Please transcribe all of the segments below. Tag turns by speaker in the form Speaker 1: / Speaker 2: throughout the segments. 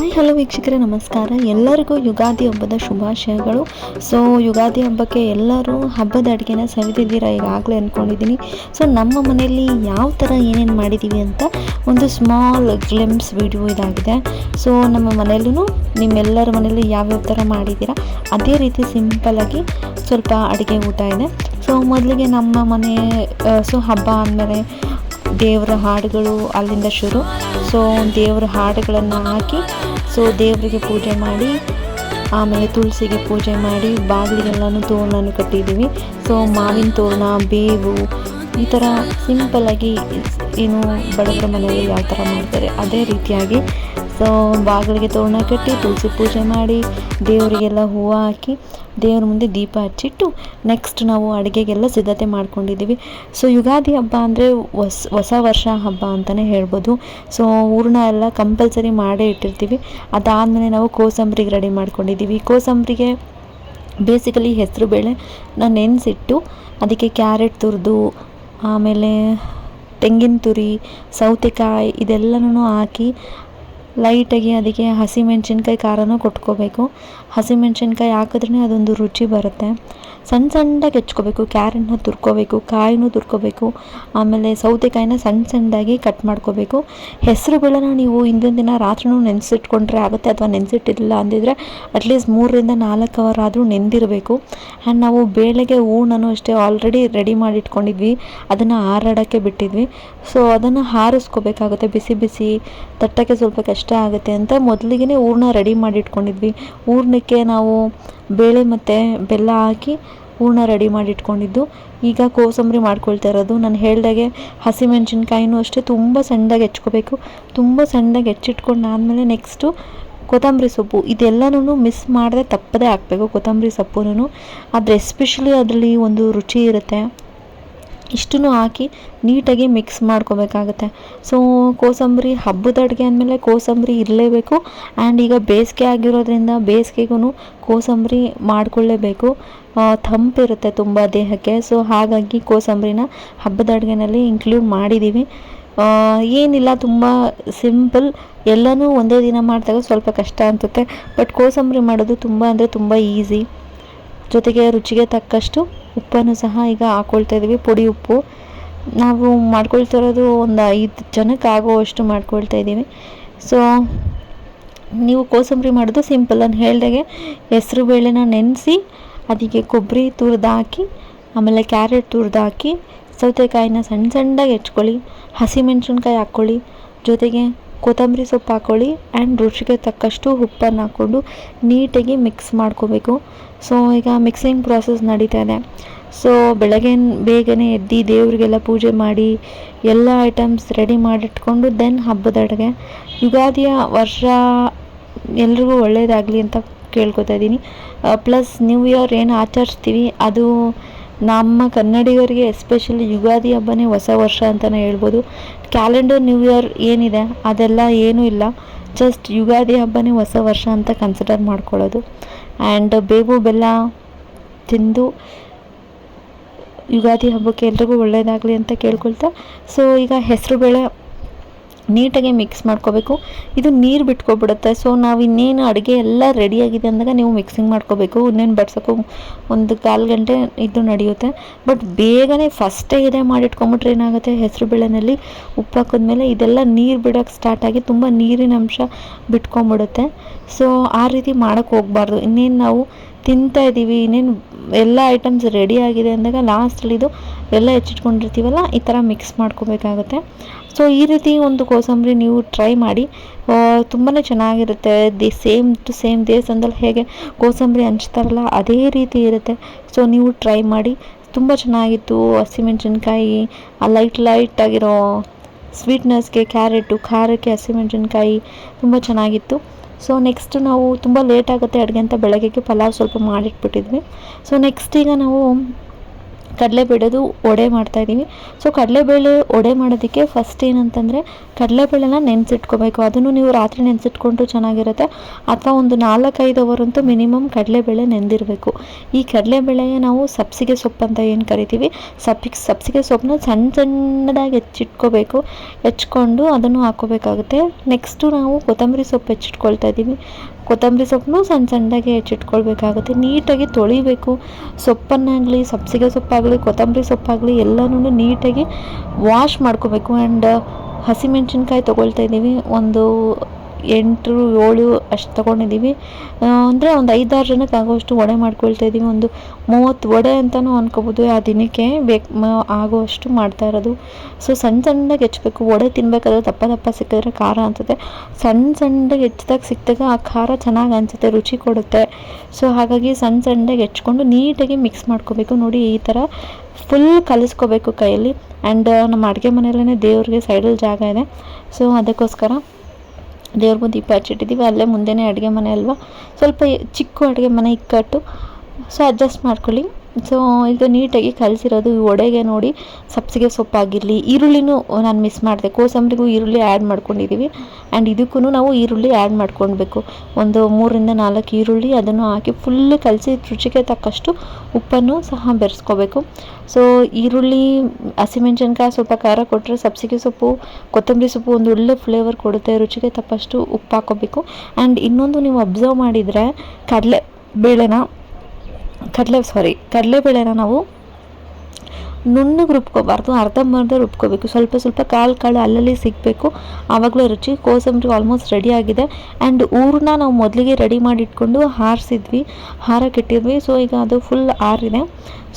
Speaker 1: Hi, hello ವೀಕ್ಷಕರೇ, ನಮಸ್ಕಾರ. ಎಲ್ಲರಿಗೂ ಯುಗಾದಿ ಹಬ್ಬದ ಶುಭಾಶಯಗಳು. ಸೊ ಯುಗಾದಿ ಹಬ್ಬಕ್ಕೆ ಎಲ್ಲರೂ ಹಬ್ಬದ ಅಡುಗೆನ ಸವಿದಿದ್ದೀರಾ ಈಗಾಗಲೇ ಅಂದ್ಕೊಂಡಿದ್ದೀನಿ ಸೊ ನಮ್ಮ ಮನೆಯಲ್ಲಿ ಯಾವ ಥರ ಏನೇನು ಮಾಡಿದ್ದೀವಿ ಅಂತ ಒಂದು ಸ್ಮಾಲ್ ಗ್ಲಿಮ್ಸ್ ವಿಡಿಯೋ ಇದಾಗಿದೆ. ಸೊ ನಮ್ಮ ಮನೆಯಲ್ಲೂ ನಿಮ್ಮೆಲ್ಲರ ಮನೆಯಲ್ಲಿ ಯಾವ್ಯಾವ ಥರ ಮಾಡಿದ್ದೀರಾ? ಅದೇ ರೀತಿ ಸಿಂಪಲಾಗಿ ಸ್ವಲ್ಪ ಅಡುಗೆ ಊಟ ಇದೆ. ಸೊ ಮೊದಲಿಗೆ ನಮ್ಮ ಮನೆ ಸೊ ಹಬ್ಬ ಅಂದಮೇಲೆ ದೇವರ ಹಾಡುಗಳು ಅಲ್ಲಿಂದ ಶುರು. ಸೊ ದೇವರ ಹಾಡುಗಳನ್ನು ಹಾಕಿ ಸೊ ದೇವರಿಗೆ ಪೂಜೆ ಮಾಡಿ, ಆಮೇಲೆ ತುಳಸಿಗೆ ಪೂಜೆ ಮಾಡಿ ಬಾಗಿಲಿಗೆಲ್ಲನೂ ತೋರಣನೂ ಕಟ್ಟಿದ್ದೀವಿ. ಸೊ ಮಾವಿನ ತೋರಣ, ಬೇವು, ಈ ಥರ ಸಿಂಪಲ್ಲಾಗಿ ಏನು ಬಡವರ ಮನೆಯಲ್ಲಿ ಯಾವ ಥರ ಮಾಡ್ತಾರೆ, ಅದೇ ರೀತಿಯಾಗಿ ಸೊ ಬಾಗಿಲಿಗೆ ತೋರಣ ಕಟ್ಟಿ, ತುಳಸಿ ಪೂಜೆ ಮಾಡಿ, ದೇವರಿಗೆಲ್ಲ ಹೂವು ಹಾಕಿ, ದೇವ್ರ ಮುಂದೆ ದೀಪ ಹಚ್ಚಿಟ್ಟು ನೆಕ್ಸ್ಟ್ ನಾವು ಅಡುಗೆಗೆಲ್ಲ ಸಿದ್ಧತೆ ಮಾಡ್ಕೊಂಡಿದ್ದೀವಿ. ಸೊ ಯುಗಾದಿ ಹಬ್ಬ ಅಂದರೆ ಹೊಸ ಹೊಸ ವರ್ಷ ಹಬ್ಬ ಅಂತಲೇ ಹೇಳ್ಬೋದು. ಸೊ ಹೂರ್ಣ ಎಲ್ಲ ಕಂಪಲ್ಸರಿ ಮಾಡೇ ಇಟ್ಟಿರ್ತೀವಿ. ಅದಾದಮೇಲೆ ನಾವು ಕೋಸಂಬರಿಗೆ ರೆಡಿ ಮಾಡ್ಕೊಂಡಿದ್ದೀವಿ. ಕೋಸಂಬರಿಗೆ ಬೇಸಿಕಲಿ ಹೆಸರು ಬೇಳೆ ನಾನು ನೆನೆಸಿಟ್ಟು ಅದಕ್ಕೆ ಕ್ಯಾರೆಟ್ ತುರಿದು, ಆಮೇಲೆ ತೆಂಗಿನ ತುರಿ, ಸೌತೆಕಾಯಿ ಇದೆಲ್ಲನೂ ಹಾಕಿ ಲೈಟಾಗಿ ಅದಕ್ಕೆ ಹಸಿಮೆಣ್ಸಿನ್ಕಾಯಿ ಖಾರನೂ ಕೊಟ್ಕೋಬೇಕು. ಹಸಿಮೆಣ್ಸಿನ್ಕಾಯಿ ಹಾಕಿದ್ರೆ ಅದೊಂದು ರುಚಿ ಬರುತ್ತೆ. ಸಣ್ಣ ಸಣ್ಣದಾಗಿ ಹೆಚ್ಕೋಬೇಕು ಕ್ಯಾರೆಟ್ನ ತುರ್ಕೋಬೇಕು, ಕಾಯಿನೂ ತುರ್ಕೋಬೇಕು, ಆಮೇಲೆ ಸೌತೆಕಾಯಿನ ಸಣ್ಣ ಸಣ್ಣದಾಗಿ ಕಟ್ ಮಾಡ್ಕೋಬೇಕು. ಹೆಸರು ಬೇಳೆನ ನೀವು ಹಿಂದಿನ ದಿನ ರಾತ್ರಿನೂ ನೆನೆಸಿಟ್ಕೊಂಡ್ರೆ ಆಗುತ್ತೆ ಅಥವಾ ನೆನೆಸಿಟ್ಟಿಲ್ಲ ಅಂದಿದ್ರೆ ಅಟ್ಲೀಸ್ಟ್ ಮೂರರಿಂದ ನಾಲ್ಕು ಅವರ್ ಆದರೂ ನೆಂದಿರಬೇಕು. ಆ್ಯಂಡ್ ನಾವು ಬೇಳೆಗೆ ಹೂಣನು ಅಷ್ಟೇ ಆಲ್ರೆಡಿ ರೆಡಿ ಮಾಡಿ ಇಟ್ಕೊಂಡಿದ್ವಿ ಅದನ್ನು ಹಾರಾಡೋಕ್ಕೆ ಬಿಟ್ಟಿದ್ವಿ. ಸೊ ಅದನ್ನು ಹಾರಿಸ್ಕೋಬೇಕಾಗುತ್ತೆ. ಬಿಸಿ ಬಿಸಿ ತಟ್ಟಕ್ಕೆ ಸ್ವಲ್ಪ ಕಷ್ಟ ಆಗುತ್ತೆ ಅಂತ ಮೊದಲಿಗೆ ಹೂರ್ಣ ರೆಡಿ ಮಾಡಿಟ್ಕೊಂಡಿದ್ವಿ. ಹೂರ್ಣಕ್ಕೆ ನಾವು ಬೇಳೆ ಮತ್ತು ಬೆಲ್ಲ ಹಾಕಿ ಹೂರ್ಣ ರೆಡಿ ಮಾಡಿ ಇಟ್ಕೊಂಡಿದ್ದು ಈಗ ಕೋಸಂಬರಿ ಮಾಡ್ಕೊಳ್ತಾ ಇರೋದು. ನಾನು ಹೇಳ್ದಾಗೆ ಹಸಿಮೆಣ್ಸಿನ್ಕಾಯಿನೂ ಅಷ್ಟೇ ತುಂಬ ಸಣ್ಣದಾಗಿ ಹೆಚ್ಕೋಬೇಕು. ತುಂಬ ಸಣ್ಣದಾಗಿ ಹೆಚ್ಚಿಟ್ಕೊಂಡು ಆದಮೇಲೆ ನೆಕ್ಸ್ಟು ಕೊತ್ತಂಬರಿ ಸೊಪ್ಪು. ಇದೆಲ್ಲನೂ ಮಿಸ್ ಮಾಡದೆ ತಪ್ಪದೇ ಹಾಕಬೇಕು. ಕೊತ್ತಂಬರಿ ಸೊಪ್ಪುನೂ ಆದರೆ ಎಸ್ಪೆಷಲಿ ಅದರಲ್ಲಿ ಒಂದು ರುಚಿ ಇರುತ್ತೆ. ಇಷ್ಟನ್ನು ಹಾಕಿ ನೀಟಾಗಿ ಮಿಕ್ಸ್ ಮಾಡ್ಕೋಬೇಕಾಗುತ್ತೆ. ಸೊ ಕೋಸಂಬರಿ ಹಬ್ಬದ ಅಡುಗೆ ಅಂದಮೇಲೆ ಕೋಸಂಬರಿ ಇರಲೇಬೇಕು. ಆ್ಯಂಡ್ ಈಗ ಬೇಸಿಗೆ ಆಗಿರೋದ್ರಿಂದ ಬೇಸಿಗೆಗೂ ಕೋಸಂಬರಿ ಮಾಡಿಕೊಳ್ಳೇಬೇಕು. ತಂಪಿರುತ್ತೆ ತುಂಬ ದೇಹಕ್ಕೆ. ಸೊ ಹಾಗಾಗಿ ಕೋಸಂಬರಿನ ಹಬ್ಬದ ಅಡುಗೆನಲ್ಲಿ ಇನ್ಕ್ಲೂಡ್ ಮಾಡಿದ್ದೀವಿ ಏನಿಲ್ಲ, ತುಂಬ ಸಿಂಪಲ್ ಎಲ್ಲನೂ ಒಂದೇ ದಿನ ಮಾಡಿದಾಗ ಸ್ವಲ್ಪ ಕಷ್ಟ ಅನ್ಸುತ್ತೆ. ಬಟ್ ಕೋಸಂಬರಿ ಮಾಡೋದು ತುಂಬ ಅಂದರೆ ತುಂಬ ಈಸಿ ಜೊತೆಗೆ ರುಚಿಗೆ ತಕ್ಕಷ್ಟು ಉಪ್ಪನ್ನು ಸಹ ಈಗ ಹಾಕ್ಕೊಳ್ತಾ ಇದ್ದೀವಿ. ಪುಡಿ ಉಪ್ಪು. ನಾವು ಮಾಡ್ಕೊಳ್ತಾ ಇರೋದು ಒಂದು ಐದು ಜನಕ್ಕೆ ಆಗುವಷ್ಟು ಮಾಡ್ಕೊಳ್ತಾ ಇದ್ದೀವಿ. ಸೊ ನೀವು ಕೋಸಂಬರಿ ಮಾಡೋದು ಸಿಂಪಲ್ ಅಂತ ಹೇಳ್ದಾಗೆ ಹೆಸರು ಬೇಳೆನ ನೆನೆಸಿ ಅದಕ್ಕೆ ಕೊಬ್ಬರಿ ತುರಿದು ಹಾಕಿ, ಆಮೇಲೆ ಕ್ಯಾರೆಟ್ ತುರಿದು ಹಾಕಿ, ಸೌತೆಕಾಯಿನ ಸಣ್ಣ ಸಣ್ಣದಾಗಿ ಹೆಚ್ಕೊಳ್ಳಿ, ಹಸಿಮೆಣ್ಸಿನ್ಕಾಯಿ ಹಾಕ್ಕೊಳ್ಳಿ, ಜೊತೆಗೆ ಕೊತ್ತಂಬರಿ ಸೊಪ್ಪು ಹಾಕ್ಕೊಳ್ಳಿ ಆ್ಯಂಡ್ ರುಚಿಗೆ ತಕ್ಕಷ್ಟು ಉಪ್ಪನ್ನು ಹಾಕ್ಕೊಂಡು ನೀಟಾಗಿ ಮಿಕ್ಸ್ ಮಾಡ್ಕೋಬೇಕು. ಸೊ ಈಗ ಮಿಕ್ಸಿಂಗ್ ಪ್ರಾಸೆಸ್ ನಡೀತಾ ಇದೆ. ಸೊ ಬೆಳಗ್ಗೆ ಬೇಗನೆ ಎದ್ದು ದೇವರಿಗೆಲ್ಲ ಪೂಜೆ ಮಾಡಿ ಎಲ್ಲ ಐಟಮ್ಸ್ ರೆಡಿ ಮಾಡಿಟ್ಕೊಂಡು ದೆನ್ ಹಬ್ಬದ ಅಡುಗೆ. ಯುಗಾದಿಯ ವರ್ಷ ಎಲ್ರಿಗೂ ಒಳ್ಳೆಯದಾಗಲಿ ಅಂತ ಕೇಳ್ಕೊತಾ ಇದ್ದೀನಿ. ಪ್ಲಸ್ ನ್ಯೂ ಇಯರ್ ಏನು ಆಚರಿಸ್ತೀವಿ, ಅದು ನಮ್ಮ ಕನ್ನಡಿಗರಿಗೆ ಎಸ್ಪೆಷಲಿ ಯುಗಾದಿ ಹಬ್ಬನೇ ಹೊಸ ವರ್ಷ ಅಂತಲೇ ಹೇಳ್ಬೋದು. ಕ್ಯಾಲೆಂಡರ್ ನ್ಯೂ ಇಯರ್ ಏನಿದೆ, ಅದೆಲ್ಲ ಏನೂ ಇಲ್ಲ. ಜಸ್ಟ್ ಯುಗಾದಿ ಹಬ್ಬನೇ ಹೊಸ ವರ್ಷ ಅಂತ ಕನ್ಸಿಡರ್ ಮಾಡ್ಕೊಳ್ಳೋದು. ಆ್ಯಂಡ್ ಬೇವು ಬೆಲ್ಲ ತಿಂದು ಯುಗಾದಿ ಹಬ್ಬಕ್ಕೆ ಎಲ್ರಿಗೂ ಒಳ್ಳೆಯದಾಗಲಿ ಅಂತ ಕೇಳ್ಕೊಳ್ತಾ. ಸೊ ಈಗ ಹೆಸರು ಬೇಳೆ ನೀಟಾಗಿ ಮಿಕ್ಸ್ ಮಾಡ್ಕೋಬೇಕು. ಇದು ನೀರು ಬಿಟ್ಕೊಬಿಡುತ್ತೆ. ಸೊ ನಾವು ಇನ್ನೇನು ಅಡುಗೆ ಎಲ್ಲ ರೆಡಿಯಾಗಿದೆ ಅಂದಾಗ ನೀವು ಮಿಕ್ಸಿಂಗ್ ಮಾಡ್ಕೋಬೇಕು. ಇನ್ನೇನು ಬಡ್ಸೋಕ್ಕೂ ಒಂದು ಕಾಲು ಗಂಟೆ ಇದು ನಡೆಯುತ್ತೆ. ಬಟ್ ಬೇಗನೆ ಫಸ್ಟೇ ಇದೆ ಮಾಡಿಟ್ಕೊಂಬಿಟ್ರೆ ಏನಾಗುತ್ತೆ? ಹೆಸರು ಬೇಳೆನಲ್ಲಿ ಉಪ್ಪು ಹಾಕಿದ್ಮೇಲೆ ಇದೆಲ್ಲ ನೀರು ಬಿಡೋಕ್ಕೆ ಸ್ಟಾರ್ಟ್ ಆಗಿ ತುಂಬ ನೀರಿನ ಅಂಶ ಬಿಟ್ಕೊಂಬಿಡುತ್ತೆ. ಸೊ ಆ ರೀತಿ ಮಾಡೋಕ್ಕೆ ಹೋಗಬಾರ್ದು. ಇನ್ನೇನು ನಾವು ತಿಂತಾ ಇದ್ದೀವಿ, ಇನ್ನೇನು ಎಲ್ಲ ಐಟಮ್ಸ್ ರೆಡಿ ಆಗಿದೆ ಅಂದಾಗ ಲಾಸ್ಟಲ್ಲಿ ಇದು ಎಲ್ಲ ಹೆಚ್ಚಿಟ್ಕೊಂಡಿರ್ತೀವಲ್ಲ, ಈ ಥರ ಮಿಕ್ಸ್ ಮಾಡ್ಕೋಬೇಕಾಗುತ್ತೆ. ಸೊ ಈ ರೀತಿ ಒಂದು ಕೋಸಂಬರಿ ನೀವು ಟ್ರೈ ಮಾಡಿ ತುಂಬಾ ಚೆನ್ನಾಗಿರುತ್ತೆ. ದಿ ಸೇಮ್ ಟು ಸೇಮ್ ದೇವಸ್ಥಾನದಲ್ಲಿ ಹೇಗೆ ಕೋಸಂಬರಿ ಹಂಚ್ತಾರಲ್ಲ, ಅದೇ ರೀತಿ ಇರುತ್ತೆ. ಸೊ ನೀವು ಟ್ರೈ ಮಾಡಿ, ತುಂಬ ಚೆನ್ನಾಗಿತ್ತು. ಹಸಿಮೆಣ್ಸಿನ್ಕಾಯಿ ಆ ಲೈಟ್ ಲೈಟ್ ಆಗಿರೋ ಸ್ವೀಟ್ನೆಸ್ಗೆ ಕ್ಯಾರೆಟು ಖಾರಕ್ಕೆ ಹಸಿಮೆಣ್ಸಿನ್ಕಾಯಿ ತುಂಬ ಚೆನ್ನಾಗಿತ್ತು. ಸೊ ನೆಕ್ಸ್ಟ್ ನಾವು ತುಂಬ ಲೇಟ್ ಆಗುತ್ತೆ ಅಡುಗೆ ಅಂತ ಬೆಳಗ್ಗೆಗೆ ಪಲಾವ್ ಸ್ವಲ್ಪ ಮಾಡಿಟ್ಬಿಟ್ಟಿದ್ವಿ. ಸೊ ನೆಕ್ಸ್ಟ್ ಈಗ ನಾವು ಕಡಲೆಬೇಳೆದು ಒಡೆ ಮಾಡ್ತಾಯಿದ್ದೀವಿ ಸೊ ಕಡಲೆಬೇಳೆ ಒಡೆ ಮಾಡೋದಕ್ಕೆ ಫಸ್ಟ್ ಏನಂತಂದರೆ ಕಡಲೆಬೇಳೆನ ನೆನೆಸಿಟ್ಕೋಬೇಕು. ಅದನ್ನು ನೀವು ರಾತ್ರಿ ನೆನೆಸಿಟ್ಕೊಂಡ್ರು ಚೆನ್ನಾಗಿರುತ್ತೆ. ಅಥವಾ ಒಂದು ನಾಲ್ಕೈದು ಅವರ್ ಅಂತೂ ಮಿನಿಮಮ್ ಕಡಲೆಬೇಳೆ ನೆಂದಿರಬೇಕು ಈ ಕಡಲೆಬೇಳೆಯ ನಾವು ಸಬ್ಸಿಗೆ ಸೊಪ್ಪು ಅಂತ ಏನು ಕರಿತೀವಿ? ಸಬ್ಸಿಗೆ ಸಬ್ಸಿಗೆ ಸೊಪ್ಪನ್ನ ಸಣ್ಣ ಸಣ್ಣದಾಗಿ ಹೆಚ್ಚಿಟ್ಕೋಬೇಕು. ಹೆಚ್ಕೊಂಡು ಅದನ್ನು ಹಾಕೋಬೇಕಾಗುತ್ತೆ ನೆಕ್ಸ್ಟು ನಾವು ಕೊತ್ತಂಬರಿ ಸೊಪ್ಪು ಹೆಚ್ಚಿಟ್ಕೊಳ್ತಾ ಇದ್ದೀವಿ. ಕೊತ್ತಂಬರಿ ಸೊಪ್ಪನ್ನು ಸಣ್ಣ ಸಣ್ಣದಾಗಿ ಹೆಚ್ಚಿಟ್ಕೊಳ್ಬೇಕಾಗುತ್ತೆ. ನೀಟಾಗಿ ತೊಳಿಬೇಕು. ಸೊಪ್ಪನ್ನಾಗಲಿ, ಸಬ್ಸಿಗೆ ಸೊಪ್ಪಾಗಲಿ ಕೊತ್ತಂಬರಿ ಸೊಪ್ಪಾಗಲಿ ಎಲ್ಲನೂ ನೀಟಾಗಿ ವಾಶ್ ಮಾಡ್ಕೋಬೇಕು. ಆ್ಯಂಡ್ ಹಸಿಮೆಣ್ಸಿನ್ಕಾಯಿ ತೊಗೊಳ್ತಾ ಇದ್ದೀವಿ. ಒಂದು ಎಂಟು ಏಳು ಅಷ್ಟು ತೊಗೊಂಡಿದ್ದೀವಿ. ಅಂದರೆ ಒಂದು ಐದಾರು ಜನಕ್ಕೆ ಆಗೋಷ್ಟು ವಡೆ ಮಾಡ್ಕೊಳ್ತಾ ಇದ್ದೀವಿ. ಒಂದು ಮೂವತ್ತು ವಡೆ ಅಂತಲೂ ಅನ್ಕೋಬೋದು. ಆ ದಿನಕ್ಕೆ ಬೇಕು ಆಗೋಷ್ಟು ಮಾಡ್ತಾ ಇರೋದು. ಸೊ ಸಣ್ಣ ಸಣ್ಣಗೆ ಹೆಚ್ಬೇಕು ವಡೆ ತಿನ್ಬೇಕಾದ್ರೆ ದಪ್ಪ ದಪ್ಪ ಸಿಕ್ಕಿದ್ರೆ ಖಾರ ಅನ್ಸುತ್ತೆ. ಸಣ್ಣ ಸಣ್ಣಗೆ ಹೆಚ್ಚಿದಾಗ ಸಿಕ್ಕಿದಾಗ ಆ ಖಾರ ಚೆನ್ನಾಗಿ ಅನಿಸುತ್ತೆ. ರುಚಿ ಕೊಡುತ್ತೆ. ಸೊ ಹಾಗಾಗಿ ಸಣ್ಣ ಸಣ್ಣದಾಗಿ ಹೆಚ್ಕೊಂಡು ನೀಟಾಗಿ ಮಿಕ್ಸ್ ಮಾಡ್ಕೋಬೇಕು. ನೋಡಿ, ಈ ಥರ ಫುಲ್ ಕಲಿಸ್ಕೋಬೇಕು ಕೈಯಲ್ಲಿ. ಆ್ಯಂಡ್ ನಮ್ಮ ಅಡುಗೆ ಮನೆಯಲ್ಲೇ ದೇವ್ರಿಗೆ ಸೈಡಲ್ಲಿ ಜಾಗ ಇದೆ. ಸೊ ಅದಕ್ಕೋಸ್ಕರ ದೇವ್ರ ಮುಂದೆ ದೀಪ ಹಚ್ಚಿಟ್ಟಿದ್ದೀವಿ ಅಲ್ಲೇ ಮುಂದೆನೇ ಅಡುಗೆ ಮನೆ ಅಲ್ವಾ? ಸ್ವಲ್ಪ ಚಿಕ್ಕ ಅಡುಗೆ ಮನೆ ಇಕ್ಕಟ್ಟು. ಸೊ ಅಡ್ಜಸ್ಟ್ ಮಾಡ್ಕೊಳ್ಳಿ. ಸೊ ಇದು ನೀಟಾಗಿ ಕಲಸಿರೋದು ಒಡೆಗೆ ನೋಡಿ, ಸಬ್ಸಿಗೆ ಸೊಪ್ಪಾಗಿರಲಿ, ಈರುಳ್ಳಿನೂ ನಾನು ಮಿಸ್ ಮಾಡಿದೆ. ಕೋಸಂಬರಿಗೂ ಈರುಳ್ಳಿ ಆ್ಯಡ್ ಮಾಡ್ಕೊಂಡಿದ್ದೀವಿ ಆ್ಯಂಡ್ ಇದಕ್ಕೂ ನಾವು ಈರುಳ್ಳಿ ಆ್ಯಡ್ ಮಾಡ್ಕೊಳ್ಬೇಕು. ಒಂದು ಮೂರಿಂದ ನಾಲ್ಕು ಈರುಳ್ಳಿ ಅದನ್ನು ಹಾಕಿ ಫುಲ್ಲು ಕಲಸಿ ರುಚಿಗೆ ತಕ್ಕಷ್ಟು ಉಪ್ಪನ್ನು ಸಹ ಬೆರೆಸ್ಕೋಬೇಕು. ಸೊ ಈರುಳ್ಳಿ, ಹಸಿಮೆಣಸಿನ್ಕಾಯಿ ಸ್ವಲ್ಪ ಖಾರ ಕೊಟ್ಟರೆ ಸಬ್ಸಿಗೆ ಸೊಪ್ಪು, ಕೊತ್ತಂಬರಿ ಸೊಪ್ಪು ಒಂದು ಒಳ್ಳೆ ಫ್ಲೇವರ್ ಕೊಡುತ್ತೆ. ರುಚಿಗೆ ತಕ್ಕಷ್ಟು ಉಪ್ಪು ಹಾಕೋಬೇಕು ಆ್ಯಂಡ್ ಇನ್ನೊಂದು ನೀವು ಅಬ್ಸರ್ವ್ ಮಾಡಿದರೆ ಕಡಲೆ ಬೇಳೆನ ಕಡಲೆ ಸಾರಿ ಕಡಲೆಬೇಳೆನ ನಾವು ನುಣ್ಣಗೆ ರುಬ್ಕೋಬಾರ್ದು ಅರ್ಧಂಬರ್ಧ ರುಬ್ಕೋಬೇಕು. ಸ್ವಲ್ಪ ಸ್ವಲ್ಪ ಕಾಳು ಕಾಳು ಅಲ್ಲಲ್ಲಿ ಸಿಗಬೇಕು. ಆವಾಗಲೇ ರುಚಿ, ಕೋಸಂಬರಿ ಆಲ್ಮೋಸ್ಟ್ ರೆಡಿ ಆಗಿದೆ. ಆ್ಯಂಡ್ ಊರನ್ನ ನಾವು ಮೊದಲಿಗೆ ರೆಡಿ ಮಾಡಿ ಇಟ್ಕೊಂಡು ಹಾರಿಸಿದ್ವಿ ಹಾರಕ್ಕಿಟ್ಟಿದ್ವಿ ಸೊ ಈಗ ಅದು ಫುಲ್ ಆರಿದೆ.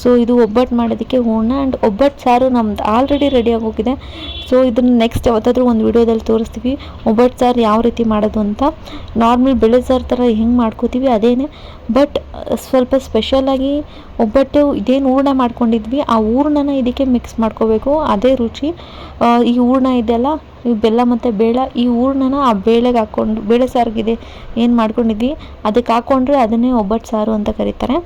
Speaker 1: ಸೊ ಇದು ಒಬ್ಬಟ್ಟು ಮಾಡೋದಕ್ಕೆ ಹೂರ್ಣ. ಆ್ಯಂಡ್ ಒಬ್ಬಟ್ಟು ಸಾರು ನಮ್ದು ಆಲ್ರೆಡಿ ರೆಡಿ ಆಗೋಗಿದೆ. ಸೊ ಇದನ್ನು ನೆಕ್ಸ್ಟ್ ಯಾವತ್ತಾದರೂ ಒಂದು ವಿಡಿಯೋದಲ್ಲಿ ತೋರಿಸ್ತೀವಿ, ಒಬ್ಬಟ್ಟು ಸಾರು ಯಾವ ರೀತಿ ಮಾಡೋದು ಅಂತ. ನಾರ್ಮಲ್ ಬೆಳೆ ಸಾರು ಥರ ಹೆಂಗೆ ಮಾಡ್ಕೋತೀವಿ, ಅದೇನೆ. ಬಟ್ ಸ್ವಲ್ಪ ಸ್ಪೆಷಲಾಗಿ ಒಬ್ಬಟ್ಟು ಇದೇನು ಹೂರ್ಣ ಮಾಡ್ಕೊಂಡಿದ್ವಿ. ಆ ಹೂರ್ಣನ ಇದಕ್ಕೆ ಮಿಕ್ಸ್ ಮಾಡ್ಕೋಬೇಕು. ಅದೇ ರುಚಿ. ಈ ಹೂರ್ಣ ಇದೆಯಲ್ಲ ಈ ಬೆಲ್ಲ ಮತ್ತು ಬೇಳೆ, ಈ ಹೂರ್ಣನ ಆ ಬೇಳೆಗೆ ಹಾಕ್ಕೊಂಡು ಬೇಳೆ ಸಾರಿಗಿದೆ ಏನು ಮಾಡ್ಕೊಂಡಿದ್ವಿ, ಅದಕ್ಕೆ ಹಾಕ್ಕೊಂಡ್ರೆ ಅದನ್ನೇ ಒಬ್ಬಟ್ಟು ಸಾರು ಅಂತ ಕರೀತಾರೆ.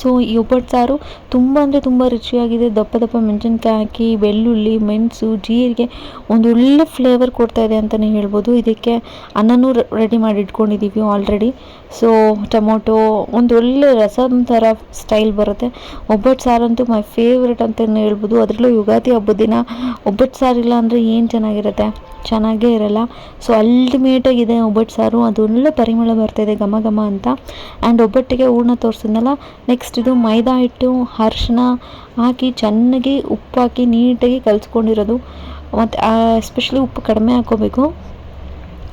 Speaker 1: ಸೊ ಈ ಒಬ್ಬಟ್ಟು ಸಾರು ತುಂಬ ಅಂದರೆ ತುಂಬ ರುಚಿಯಾಗಿದೆ. ದಪ್ಪ ದಪ್ಪ ಮೆಣಸಿನ್ಕಾಯಿ ಹಾಕಿ, ಬೆಳ್ಳುಳ್ಳಿ, ಮೆಣಸು, ಜೀರಿಗೆ ಒಂದು ಒಳ್ಳೆ ಫ್ಲೇವರ್ ಕೊಡ್ತಾ ಇದೆ ಅಂತಲೇ ಹೇಳ್ಬೋದು. ಇದಕ್ಕೆ ಅನ್ನನೂ ರೆಡಿ ಮಾಡಿ ಇಟ್ಕೊಂಡಿದ್ದೀವಿ ಆಲ್ರೆಡಿ ಸೊ ಟೊಮೊಟೊ ಒಂದು ಒಳ್ಳೆ ರಸಮ್ ಥರ ಸ್ಟೈಲ್ ಬರುತ್ತೆ. ಒಬ್ಬಟ್ಟು ಸಾರಂತೂ ಮೈ ಫೇವ್ರೇಟ್ ಅಂತಲೇ ಹೇಳ್ಬೋದು. ಅದರಲ್ಲೂ ಯುಗಾದಿ ಹಬ್ಬದ ದಿನ ಒಬ್ಬಟ್ಟು ಸಾರಿಲ್ಲ ಅಂದರೆ ಏನು ಚೆನ್ನಾಗಿರುತ್ತೆ? ಚೆನ್ನಾಗೇ ಇರಲ್ಲ. ಸೊ ಅಲ್ಟಿಮೇಟಾಗಿದೆ ಒಬ್ಬಟ್ಟು ಸಾರು ಅದು ಒಳ್ಳೆ ಪರಿಮಳ ಬರ್ತಾಯಿದೆ ಘಮ ಘಮ ಅಂತ. ಆ್ಯಂಡ್ ಒಬ್ಬಟ್ಟಿಗೆ ಹೂರ್ಣ ತೋರಿಸಿದ್ನಲ್ಲ ನೆಕ್ಸ್ಟ್ ಇದು ಮೈದಾ ಹಿಟ್ಟು ಅರ್ಶಿನ ಹಾಕಿ ಚೆನ್ನಾಗಿ ಉಪ್ಪು ಹಾಕಿ ನೀಟಾಗಿ ಕಲಿಸ್ಕೊಂಡಿರೋದು. ಮತ್ತು ಎಸ್ಪೆಷಲಿ ಉಪ್ಪು ಕಡಿಮೆ ಹಾಕ್ಕೋಬೇಕು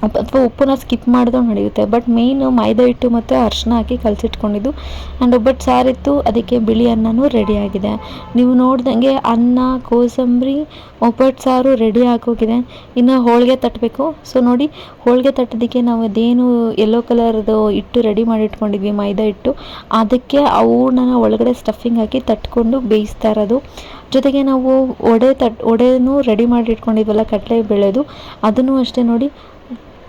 Speaker 1: ಅಥವಾ ಉಪ್ಪನ್ನ ಸ್ಕಿಪ್ ಮಾಡಿದ್ರು ನಡೆಯುತ್ತೆ. ಬಟ್ ಮೇಯ್ನು ಮೈದಾ ಹಿಟ್ಟು ಮತ್ತು ಅರಿಶಿನ ಹಾಕಿ ಕಲಸಿಟ್ಕೊಂಡಿದ್ದು. ಆ್ಯಂಡ್ ಒಬ್ಬಟ್ಟು ಸಾರಿತ್ತು ಅದಕ್ಕೆ ಬಿಳಿ ಅನ್ನನೂ ರೆಡಿಯಾಗಿದೆ ನೀವು ನೋಡ್ದಂಗೆ ಅನ್ನ, ಕೋಸಂಬರಿ ಒಬ್ಬಟ್ಟು ಸಾರು ರೆಡಿ ಆಗೋಗಿದೆ. ಇನ್ನು ಹೋಳಿಗೆ ತಟ್ಟಬೇಕು ಸೊ ನೋಡಿ, ಹೋಳಿಗೆ ತಟ್ಟೋದಕ್ಕೆ ನಾವು ಅದೇನು ಯೆಲ್ಲೋ ಕಲರ್ದು ಹಿಟ್ಟು ರೆಡಿ ಮಾಡಿ ಇಟ್ಕೊಂಡಿದ್ವಿ ಮೈದಾ ಹಿಟ್ಟು. ಅದಕ್ಕೆ ಅವನ್ನ ಒಳಗಡೆ ಸ್ಟಫಿಂಗ್ ಹಾಕಿ ತಟ್ಕೊಂಡು ಬೇಯಿಸ್ತಾ ಇರೋದು. ಜೊತೆಗೆ ನಾವು ಒಡೆ ತಟ್ ಒಡೆನೂ ರೆಡಿ ಮಾಡಿ ಇಟ್ಕೊಂಡಿದ್ವಲ್ಲ ಕಡಲೆ ಬೆಳೆದು. ಅದನ್ನು ಅಷ್ಟೇ ನೋಡಿ.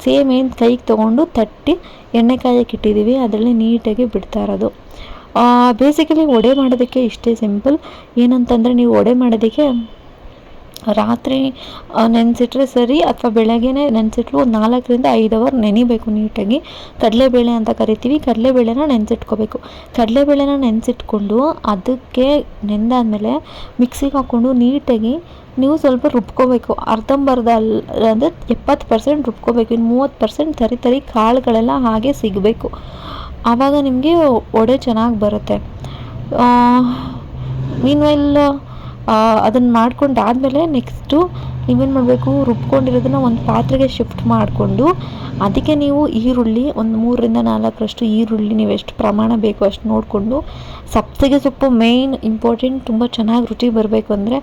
Speaker 1: ಸೇಮ್ ಏನು ಕೈಗೆ ತೊಗೊಂಡು ತಟ್ಟಿ ಎಣ್ಣೆ ಕಾಯಕ್ಕೆ ಇಟ್ಟಿದ್ದೀವಿ, ಅದರಲ್ಲಿ ನೀಟಾಗಿ ಬಿಡ್ತಾ ಇರೋದು. ಬೇಸಿಕಲಿ ವಡೆ ಮಾಡೋದಕ್ಕೆ ಇಷ್ಟೇ ಸಿಂಪಲ್ ಏನಂತಂದರೆ ನೀವು ವಡೆ ಮಾಡೋದಕ್ಕೆ ರಾತ್ರಿ ನೆನೆಸಿಟ್ರೆ ಸರಿ ಅಥವಾ ಬೆಳಗ್ಗೆನೇ ನೆನೆಸಿಟ್ರು ಒಂದು ನಾಲ್ಕರಿಂದ ಐದು ಅವರ್ ನೆನಿಬೇಕು ನೀಟಾಗಿ. ಕಡಲೆಬೇಳೆ ಅಂತ ಕರಿತೀವಿ, ಕಡಲೆಬೇಳೆನ ನೆನೆಸಿಟ್ಕೋಬೇಕು. ಕಡಲೆಬೇಳೆನ ನೆನೆಸಿಟ್ಕೊಂಡು ಅದಕ್ಕೆ ನೆಂದಾದಮೇಲೆ ಮಿಕ್ಸಿಗೆ ಹಾಕ್ಕೊಂಡು ನೀಟಾಗಿ ನೀವು ಸ್ವಲ್ಪ ರುಬ್ಕೋಬೇಕು. ಅರ್ಧಂಬರ್ಧ ಅಲ್ಲ ಅಂದರೆ ಎಪ್ಪತ್ತು ಪರ್ಸೆಂಟ್ ರುಬ್ಕೋಬೇಕು. ಇನ್ನು ಮೂವತ್ತು ಪರ್ಸೆಂಟ್ ತರಿ ತರಿ ಕಾಳುಗಳೆಲ್ಲ ಹಾಗೆ ಸಿಗಬೇಕು. ಆವಾಗ ನಿಮಗೆ ವಡೆ ಚೆನ್ನಾಗಿ ಬರುತ್ತೆ. ಮೀನ್ವೈಲ್ ಅದನ್ನು ಮಾಡ್ಕೊಂಡಾದಮೇಲೆ ನೆಕ್ಸ್ಟು ನೀವೇನು ಮಾಡಬೇಕು? ರುಬ್ಕೊಂಡಿರೋದನ್ನ ಒಂದು ಪಾತ್ರೆಗೆ ಶಿಫ್ಟ್ ಮಾಡಿಕೊಂಡು ಅದಕ್ಕೆ ನೀವು ಈರುಳ್ಳಿ ಒಂದು ಮೂರರಿಂದ ನಾಲ್ಕರಷ್ಟು ಈರುಳ್ಳಿ ನೀವು ಎಷ್ಟು ಪ್ರಮಾಣ ಬೇಕು ಅಷ್ಟು ನೋಡಿಕೊಂಡು ಸಬ್ಸಿಗೆ ಸೊಪ್ಪು ಮೇಯ್ನ್ ಇಂಪಾರ್ಟೆಂಟ್ ತುಂಬ ಚೆನ್ನಾಗಿ ರುಚಿ ಬರಬೇಕು ಅಂದರೆ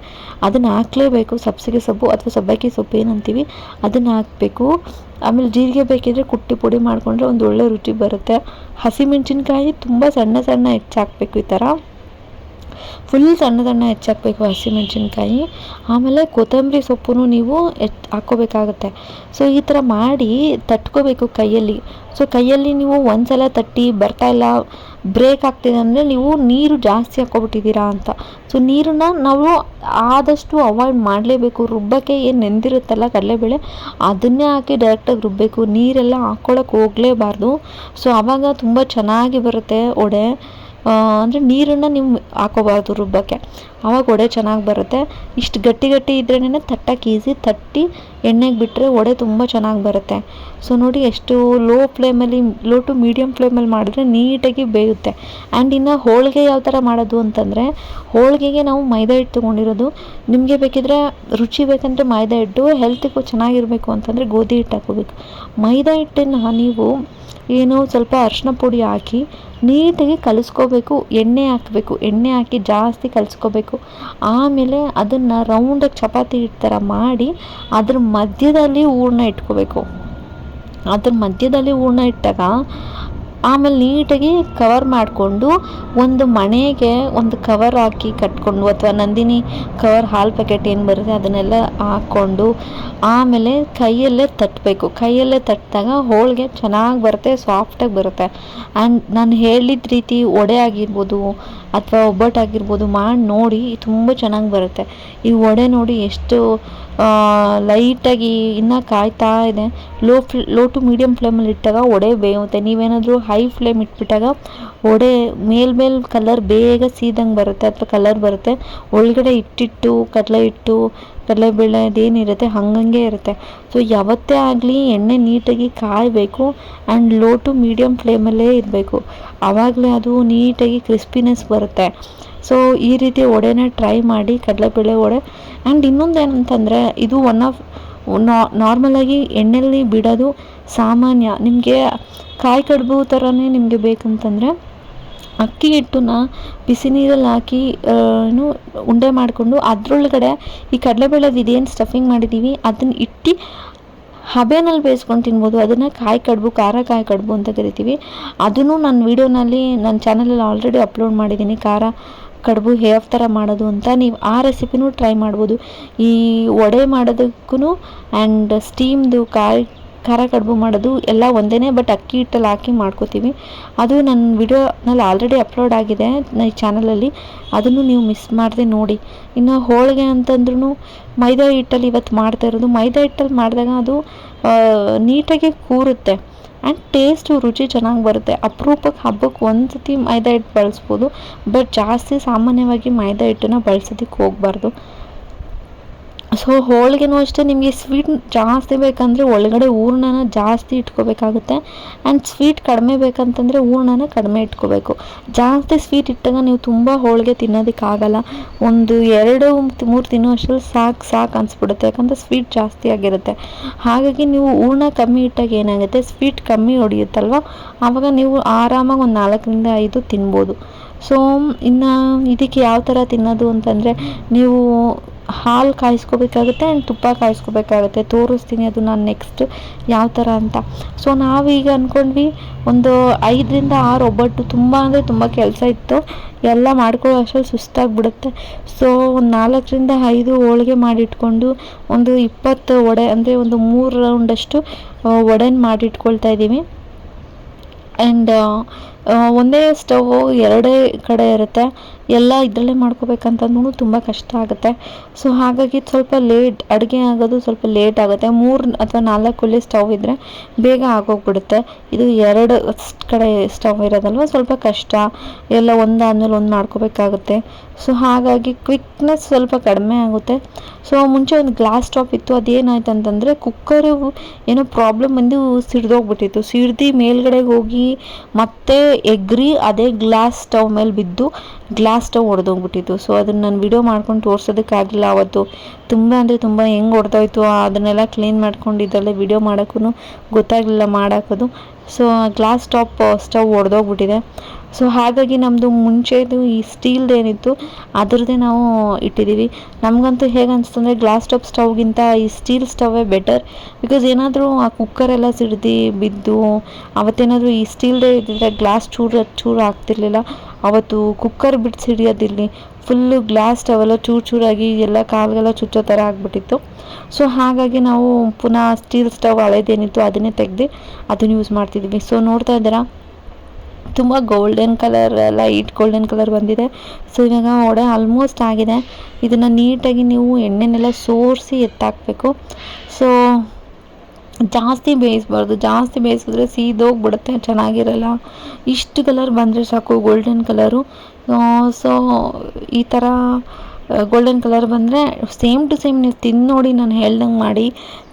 Speaker 1: ಅದನ್ನು ಹಾಕಲೇಬೇಕು. ಸಬ್ಸಿಗೆ ಸೊಪ್ಪು ಅಥವಾ ಸಬ್ಬಕ್ಕಿ ಸೊಪ್ಪು ಏನಂತೀವಿ, ಅದನ್ನು ಹಾಕಬೇಕು. ಆಮೇಲೆ ಜೀರಿಗೆ ಬೇಕಿದ್ರೆ ಕುಟ್ಟಿ ಪುಡಿ ಮಾಡಿಕೊಂಡ್ರೆ ಒಂದು ಒಳ್ಳೆ ರುಚಿ ಬರುತ್ತೆ. ಹಸಿಮೆಣಸಿನ್ಕಾಯಿ ತುಂಬ ಸಣ್ಣ ಸಣ್ಣ ಹೆಚ್ಚಾಕಬೇಕು ಈ ಥರ ಫುಲ್ ಸಣ್ಣ ಸಣ್ಣ ಹೆಚ್ಚಾಕಬೇಕು ಹಸಿಮೆಣ್ಸಿನ್ಕಾಯಿ ಆಮೇಲೆ ಕೊತ್ತಂಬರಿ ಸೊಪ್ಪು ನೀವು ಎತ್ ಹಾಕ್ಕೋಬೇಕಾಗತ್ತೆ. ಸೊ ಈ ಥರ ಮಾಡಿ ತಟ್ಕೋಬೇಕು ಕೈಯಲ್ಲಿ. ಸೊ ಕೈಯಲ್ಲಿ ನೀವು ಒಂದ್ಸಲ ತಟ್ಟಿ ಬರ್ತಾ ಇಲ್ಲ, ಬ್ರೇಕ್ ಆಗ್ತಿದೆ ಅಂದರೆ ನೀವು ನೀರು ಜಾಸ್ತಿ ಹಾಕ್ಕೊಬಿಟ್ಟಿದ್ದೀರಾ ಅಂತ. ಸೊ ನೀರನ್ನ ನಾವು ಆದಷ್ಟು ಅವಾಯ್ಡ್ ಮಾಡಲೇಬೇಕು. ರುಬ್ಬಕ್ಕೆ ಏನು ನೆಂದಿರುತ್ತಲ್ಲ ಕಡಲೆಬೇಳೆ, ಅದನ್ನೇ ಹಾಕಿ ಡೈರೆಕ್ಟಾಗಿ ರುಬ್ಬಬೇಕು ನೀರೆಲ್ಲ ಹಾಕ್ಕೊಳಕ್ಕೆ ಹೋಗಲೇಬಾರ್ದು. ಸೊ ಆವಾಗ ತುಂಬ ಚೆನ್ನಾಗಿ ಬರುತ್ತೆ ವಡೆ ಅಂದರೆ ನೀರನ್ನು ನೀವು ಹಾಕೋಬಾರ್ದು ರುಬ್ಬಕ್ಕೆ ಆವಾಗ ವಡೆ ಚೆನ್ನಾಗಿ ಬರುತ್ತೆ. ಇಷ್ಟು ಗಟ್ಟಿ ಗಟ್ಟಿ ಇದ್ರೇ ತಟ್ಟಕ್ಕೆ ಈಸಿ ತಟ್ಟಿ ಎಣ್ಣೆಗೆ ಬಿಟ್ಟರೆ ವಡೆ ತುಂಬ ಚೆನ್ನಾಗಿ ಬರುತ್ತೆ. ಸೊ ನೋಡಿ ಎಷ್ಟು ಲೋ ಫ್ಲೇಮಲ್ಲಿ ಲೋ ಟು ಮೀಡಿಯಮ್ ಫ್ಲೇಮಲ್ಲಿ ಮಾಡಿದ್ರೆ ನೀಟಾಗಿ ಬೇಯುತ್ತೆ. ಆ್ಯಂಡ್ ಇನ್ನು ಹೋಳಿಗೆ ಯಾವ ಥರ ಮಾಡೋದು ಅಂತಂದರೆ, ಹೋಳಿಗೆಗೆ ನಾವು ಮೈದಾ ಹಿಟ್ಟು ತೊಗೊಂಡಿರೋದು. ನಿಮಗೆ ಬೇಕಿದ್ರೆ ರುಚಿ ಬೇಕಂದರೆ ಮೈದಾ ಹಿಟ್ಟು ಹೆಲ್ತಿಗೂ ಚೆನ್ನಾಗಿರಬೇಕು ಅಂತಂದರೆ ಗೋಧಿ ಹಿಟ್ಟು ಹಾಕೋಬೇಕು ಮೈದಾ ಹಿಟ್ಟನ್ನು ನೀವು ಏನು ಸ್ವಲ್ಪ ಅರಿಶಿನ ಪುಡಿ ಹಾಕಿ ನೀಟಾಗಿ ಕಲಿಸ್ಕೋಬೇಕು, ಎಣ್ಣೆ ಹಾಕಬೇಕು, ಎಣ್ಣೆ ಹಾಕಿ ಜಾಸ್ತಿ ಕಲಿಸ್ಕೋಬೇಕು. ಆಮೇಲೆ ಅದನ್ನು ರೌಂಡಾಗಿ ಚಪಾತಿ ಹಿಟ್ಟು ಥರ ಮಾಡಿ ಅದ್ರ ಮಧ್ಯದಲ್ಲಿ ಹೂರ್ಣ ಇಟ್ಕೋಬೇಕು. ಅದ್ರ ಮಧ್ಯದಲ್ಲಿ ಹೂರ್ಣ ಇಟ್ಟಾಗ ಆಮೇಲೆ ನೀಟಾಗಿ ಕವರ್ ಮಾಡಿಕೊಂಡು ಒಂದು ಮಣೆಗೆ ಒಂದು ಕವರ್ ಹಾಕಿ ಕಟ್ಕೊಂಡು ಅಥವಾ ನಂದಿನಿ ಕವರ್ ಹಾಲು ಪ್ಯಾಕೆಟ್ ಏನು ಬರುತ್ತೆ ಅದನ್ನೆಲ್ಲ ಹಾಕ್ಕೊಂಡು ಆಮೇಲೆ ಕೈಯಲ್ಲೇ ತಟ್ಟಬೇಕು ಕೈಯಲ್ಲೇ ತಟ್ಟಿದಾಗ ಹೋಳಿಗೆ ಚೆನ್ನಾಗಿ ಬರುತ್ತೆ ಸಾಫ್ಟಾಗಿ ಬರುತ್ತೆ. ಆ್ಯಂಡ್ ನಾನು ಹೇಳಿದ ರೀತಿ ವಡೆ ಆಗಿರ್ಬೋದು ಅಥವಾ ಒಬ್ಬಟ್ಟಾಗಿರ್ಬೋದು ಮಾಡಿ ನೋಡಿ ತುಂಬ ಚೆನ್ನಾಗಿ ಬರುತ್ತೆ. ಈ ವಡೆ ನೋಡಿ ಎಷ್ಟು ಲೈಟಾಗಿ ಇನ್ನೂ ಕಾಯ್ತಾ ಇದೆ. ಲೋ ಫ್ಲ್ ಲೋ ಟು ಮೀಡಿಯಮ್ ಫ್ಲೇಮಲ್ಲಿ ಇಟ್ಟಾಗ ಒಡೆ ಬೇಯುತ್ತೆ. ನೀವೇನಾದರೂ ಹೈ ಫ್ಲೇಮ್ ಇಟ್ಬಿಟ್ಟಾಗ ಒಡೆ ಮೇಲ್ಮೇಲ್ ಮೇಲ್ ಕಲರ್ ಬೇಗ ಸೀದಂಗೆ ಬರುತ್ತೆ ಅಥವಾ ಕಲರ್ ಬರುತ್ತೆ. ಒಳಗಡೆ ಇಟ್ಟಿಟ್ಟು, ಕಡಲೆ ಹಿಟ್ಟು ಕಡಲೆಬೇಳೆ ಅದೇನಿರುತ್ತೆ ಹಂಗಂಗೆ ಇರುತ್ತೆ. ಸೊ ಯಾವತ್ತೇ ಆಗಲಿ ಎಣ್ಣೆ ನೀಟಾಗಿ ಕಾಯಬೇಕು ಆ್ಯಂಡ್ ಲೋ ಟು ಮೀಡಿಯಮ್ ಫ್ಲೇಮಲ್ಲೇ ಇರಬೇಕು. ಆವಾಗಲೇ ಅದು ನೀಟಾಗಿ ಕ್ರಿಸ್ಪಿನೆಸ್ ಬರುತ್ತೆ. ಸೊ ಈ ರೀತಿ ವಡೆನ ಟ್ರೈ ಮಾಡಿ ಕಡಲೆಬೇಳೆ ವಡೆ ಆ್ಯಂಡ್ ಇನ್ನೊಂದು ಏನಂತಂದರೆ ಇದು ಒನ್ ಆಫ್ ನಾರ್ಮಲಾಗಿ ಎಣ್ಣೆಯಲ್ಲಿ ಬಿಡೋದು ಸಾಮಾನ್ಯ. ನಿಮಗೆ ಕಾಯಿ ಕಡುಬು ಥರನೇ ನಿಮಗೆ ಬೇಕಂತಂದರೆ ಅಕ್ಕಿ ಹಿಟ್ಟನ್ನ ಬಿಸಿ ನೀರಲ್ಲಿ ಹಾಕಿ ಉಂಡೆ ಮಾಡಿಕೊಂಡು ಅದರೊಳಗಡೆ ಈ ಕಡಲೆಬೇಳೆದು ಇದೇನು ಸ್ಟಫಿಂಗ್ ಮಾಡಿದ್ದೀವಿ ಅದನ್ನ ಇಟ್ಟು ಹಬೆನಲ್ಲಿ ಬೇಯಿಸ್ಕೊಂಡು ತಿನ್ಬೋದು. ಅದನ್ನು ಕಾಯಿ ಕಡುಬು, ಖಾರ ಕಾಯಿ ಕಡುಬು ಅಂತ ಕರಿತೀವಿ. ಅದನ್ನು ನನ್ನ ವೀಡಿಯೋನಲ್ಲಿ ನನ್ನ ಚಾನಲಲ್ಲಿ ಆಲ್ರೆಡಿ ಅಪ್ಲೋಡ್ ಮಾಡಿದ್ದೀನಿ ಖಾರ ಕಡುಬು ಯಾವ ಥರ ಮಾಡೋದು ಅಂತ ನೀವು ಆ ರೆಸಿಪಿನೂ ಟ್ರೈ ಮಾಡ್ಬೋದು. ಈ ವಡೆ ಮಾಡೋದಕ್ಕೂ ಆ್ಯಂಡ್ ಸ್ಟೀಮ್ದು ಕಾಯಿ, ಖಾರ ಕಡುಬು ಮಾಡೋದು ಎಲ್ಲ ಒಂದೇ ಬಟ್ ಅಕ್ಕಿ ಹಿಟ್ಟಲ್ಲಿ ಹಾಕಿ ಮಾಡ್ಕೋತೀವಿ. ಅದು ನನ್ನ ವಿಡಿಯೋನಲ್ಲಿ ಆಲ್ರೆಡಿ ಅಪ್ಲೋಡ್ ಆಗಿದೆ ಈ ಚಾನಲಲ್ಲಿ. ಅದನ್ನು ನೀವು ಮಿಸ್ ಮಾಡದೆ ನೋಡಿ. ಇನ್ನು ಹೋಳಿಗೆ ಅಂತಂದ್ರೂ ಮೈದಾ ಹಿಟ್ಟಲ್ಲಿ ಇವತ್ತು ಮಾಡ್ತಾ ಇರೋದು. ಮೈದಾ ಹಿಟ್ಟಲ್ಲಿ ಮಾಡಿದಾಗ ಅದು ನೀಟಾಗಿ ಕೂರುತ್ತೆ. ಆ್ಯಂಡ್ ಟೇಸ್ಟು ರುಚಿ ಚೆನ್ನಾಗಿ ಬರುತ್ತೆ. ಅಪರೂಪಕ್ಕೆ ಹಬ್ಬಕ್ಕೆ ಒಂದು ಸತಿ ಮೈದಾ ಹಿಟ್ಟು ಬಳಸ್ಬೋದು. ಬಟ್ ಜಾಸ್ತಿ ಸಾಮಾನ್ಯವಾಗಿ ಮೈದಾ ಹಿಟ್ಟನ್ನ ಬಳಸೋದಕ್ಕೆ ಹೋಗಬಾರ್ದು. ಸೊ ಹೋಳಿಗೆನೂ ಅಷ್ಟೇ ನಿಮಗೆ ಸ್ವೀಟ್ ಜಾಸ್ತಿ ಬೇಕಂದರೆ ಒಳಗಡೆ ಹೂರ್ಣನ ಜಾಸ್ತಿ ಇಟ್ಕೋಬೇಕಾಗುತ್ತೆ. ಆ್ಯಂಡ್ ಸ್ವೀಟ್ ಕಡಿಮೆ ಬೇಕಂತಂದರೆ ಹೂರ್ಣನ ಕಡಿಮೆ ಇಟ್ಕೋಬೇಕು. ಜಾಸ್ತಿ ಸ್ವೀಟ್ ಇಟ್ಟಾಗ ನೀವು ತುಂಬ ಹೋಳಿಗೆ ತಿನ್ನೋದಕ್ಕಾಗಲ್ಲ. ಒಂದು ಎರಡು, ಮೂರು ತಿನ್ನೋ ಅಷ್ಟರಲ್ಲಿ ಸಾಕು ಸಾಕು ಅನಿಸ್ಬಿಡುತ್ತೆ. ಯಾಕಂದರೆ ಸ್ವೀಟ್ ಜಾಸ್ತಿ ಆಗಿರುತ್ತೆ. ಹಾಗಾಗಿ ನೀವು ಹೂರ್ಣ ಕಮ್ಮಿ ಇಟ್ಟಾಗ ಏನಾಗುತ್ತೆ? ಸ್ವೀಟ್ ಕಮ್ಮಿ ಹೊಡೆಯುತ್ತಲ್ವ? ಆವಾಗ ನೀವು ಆರಾಮಾಗಿ ಒಂದು ನಾಲ್ಕರಿಂದ ಐದು ತಿನ್ಬೋದು. ಸೊ ಇನ್ನು ಇದಕ್ಕೆ ಯಾವ ಥರ ತಿನ್ನೋದು ಅಂತಂದರೆ, ನೀವು ಹಾಲು ಕಾಯಿಸ್ಕೋಬೇಕಾಗುತ್ತೆ ಆ್ಯಂಡ್ ತುಪ್ಪ ಕಾಯಿಸ್ಕೋಬೇಕಾಗುತ್ತೆ. ತೋರಿಸ್ತೀನಿ ಅದು ನಾನು ನೆಕ್ಸ್ಟ್ ಯಾವ ಥರ ಅಂತ. ಸೊ ನಾವೀಗ ಅಂದ್ಕೊಂಡ್ವಿ ಒಂದು ಐದರಿಂದ ಆರು ಒಬ್ಬಟ್ಟು ತುಂಬ ಅಂದರೆ ತುಂಬ ಕೆಲಸ ಇತ್ತು. ಎಲ್ಲ ಮಾಡ್ಕೊಳ್ಳೋ ಅಷ್ಟರಲ್ಲಿ ಸುಸ್ತಾಗಿಬಿಡುತ್ತೆ. ಸೊ ಒಂದು ನಾಲ್ಕರಿಂದ ಐದು ಹೋಳಿಗೆ ಮಾಡಿಟ್ಕೊಂಡು ಒಂದು ಇಪ್ಪತ್ತು ವಡೆ ಅಂದರೆ ಒಂದು ಮೂರು ರೌಂಡಷ್ಟು ವಡೆನ ಮಾಡಿಟ್ಕೊಳ್ತಾ ಇದ್ದೀವಿ. ಆ್ಯಂಡ್ ಒಂದೇ ಸ್ಟವ್ ಎರಡೇ ಕಡೆ ಇರುತ್ತೆ. ಎಲ್ಲ ಇದರಲ್ಲೇ ಮಾಡ್ಕೋಬೇಕಂತಂದ್ರೂ ತುಂಬ ಕಷ್ಟ ಆಗುತ್ತೆ. ಸೊ ಹಾಗಾಗಿ ಸ್ವಲ್ಪ ಲೇಟ್ ಅಡುಗೆ ಆಗೋದು ಸ್ವಲ್ಪ ಲೇಟ್ ಆಗುತ್ತೆ. ಮೂರು ಅಥವಾ ನಾಲ್ಕು ಸ್ಟವ್ ಇದ್ದರೆ ಬೇಗ ಆಗೋಗ್ಬಿಡುತ್ತೆ. ಇದು ಎರಡು ಕಡೆ ಸ್ಟವ್ ಇರೋದಲ್ವ? ಸ್ವಲ್ಪ ಕಷ್ಟ. ಎಲ್ಲ ಒಂದಾದ್ಮೇಲೆ ಒಂದು ಮಾಡ್ಕೋಬೇಕಾಗುತ್ತೆ. ಸೊ ಹಾಗಾಗಿ ಕ್ವಿಕ್ನೆಸ್ ಸ್ವಲ್ಪ ಕಡಿಮೆ ಆಗುತ್ತೆ. ಸೊ ಮುಂಚೆ ಒಂದು ಗ್ಲಾಸ್ ಟಾಪ್ ಇತ್ತು, ಅದೇನಾಯ್ತು ಅಂತಂದರೆ ಕುಕ್ಕರು ಏನೋ ಪ್ರಾಬ್ಲಮ್ ಬಂದು ಸಿಡ್ದೋಗ್ಬಿಟ್ಟಿತ್ತು. ಸಿಡ್ದು ಮೇಲ್ಗಡೆಗೆ ಹೋಗಿ ಮತ್ತೆ ಎಗ್ರಿ ಅದೇ ಗ್ಲಾಸ್ ಸ್ಟವ್ ಮೇಲೆ ಬಿದ್ದು ಗ್ಲಾಸ್ ಸ್ಟವ್ ಹೊಡೆದೋಗ್ಬಿಟ್ಟಿತ್ತು ಸೊ ಅದನ್ನು ನಾನು ವಿಡಿಯೋ ಮಾಡ್ಕೊಂಡು ತೋರ್ಸೋದಕ್ಕಾಗಲಿಲ್ಲ ಅವತ್ತು. ತುಂಬ ಅಂದರೆ ತುಂಬ ಹೆಂಗೆ ಹೊಡೆದೋಯ್ತು ಅದನ್ನೆಲ್ಲ ಕ್ಲೀನ್ ಮಾಡ್ಕೊಂಡು ಇದರಲ್ಲೇ ವಿಡಿಯೋ ಮಾಡೋಕ್ಕೂ ಗೊತ್ತಾಗಲಿಲ್ಲ ಮಾಡೋಕ್ಕದು ಸೊ ಗ್ಲಾಸ್ ಟಾಪ್ ಸ್ಟವ್ ಒಡೆದೋಗ್ಬಿಟ್ಟಿದೆ. ಸೊ ಹಾಗಾಗಿ ನಮ್ಮದು ಮುಂಚೆದು ಈ ಸ್ಟೀಲ್ದು ಏನಿತ್ತು, ಅದ್ರದ್ದೇ ನಾವು ಇಟ್ಟಿದ್ದೀವಿ ನಮಗಂತೂ ಹೇಗೆ ಅನಿಸ್ತಂದರೆ ಗ್ಲಾಸ್ ಟಾಪ್ ಸ್ಟವ್ಗಿಂತ ಈ ಸ್ಟೀಲ್ ಸ್ಟವೇ ಬೆಟರ್ ಬಿಕಾಸ್ ಏನಾದರೂ ಆ ಕುಕ್ಕರೆಲ್ಲ ಸಿಡ್ದು, ಬಿದ್ದು, ಅವತ್ತೇನಾದರೂ ಈ ಸ್ಟೀಲ್ದೇ ಇದ್ದಿದ್ರೆ ಗ್ಲಾಸ್ ಚೂರು ಚೂರು ಆಗ್ತಿರ್ಲಿಲ್ಲ. ಅವತ್ತು ಕುಕ್ಕರ್ ಬಿಟ್ಟು ಸಿಡಿಯೋದಿಲ್ಲಿ ಫುಲ್ಲು ಗ್ಲಾಸ್ ಸ್ಟವೆಲ್ಲ ಚೂರು, ಚೂರಾಗಿ ಎಲ್ಲ ಕಾಲುಗೆಲ್ಲ ಚುಚ್ಚೋ ಥರ ಆಗಿಬಿಟ್ಟಿತ್ತು. ಸೊ ಹಾಗಾಗಿ ನಾವು ಪುನಃ ಸ್ಟೀಲ್ ಸ್ಟವ್ ಹಳೇದೇನಿತ್ತು, ಅದನ್ನೇ ತೆಗೆದು ಅದನ್ನು ಯೂಸ್ ಮಾಡ್ತಿದ್ವಿ. ಸೊ ನೋಡ್ತಾ ಇದ್ದೀರಾ? ತುಂಬ golden colour light golden colour ಬಂದಿದೆ. ಸೊ ಇವಾಗ ಒಡೆ ಆಲ್ಮೋಸ್ಟ್ ಆಗಿದೆ. ಇದನ್ನು ನೀಟಾಗಿ ನೀವು ಎಣ್ಣೆನೆಲ್ಲ ಸೋರಿಸಿ ಎತ್ತಾಕಬೇಕು. ಸೊ ಜಾಸ್ತಿ ಬೇಯಿಸ್ಬಾರ್ದು. ಜಾಸ್ತಿ ಬೇಯಿಸಿದ್ರೆ ಸೀದೋಗ್ಬಿಡುತ್ತೆ. ಚೆನ್ನಾಗಿರಲ್ಲ. ಇಷ್ಟು ಕಲರ್ ಬಂದರೆ ಸಾಕು ಗೋಲ್ಡನ್ ಕಲರು ಸೊ ಈ ಥರ ಗೋಲ್ಡನ್ ಕಲರ್ ಬಂದರೆ ಸೇಮ್ ಟು ಸೇಮ್ ನೀವು ತಿಂದು ನೋಡಿ ನಾನು ಹೇಳ್ದಂಗೆ ಮಾಡಿ.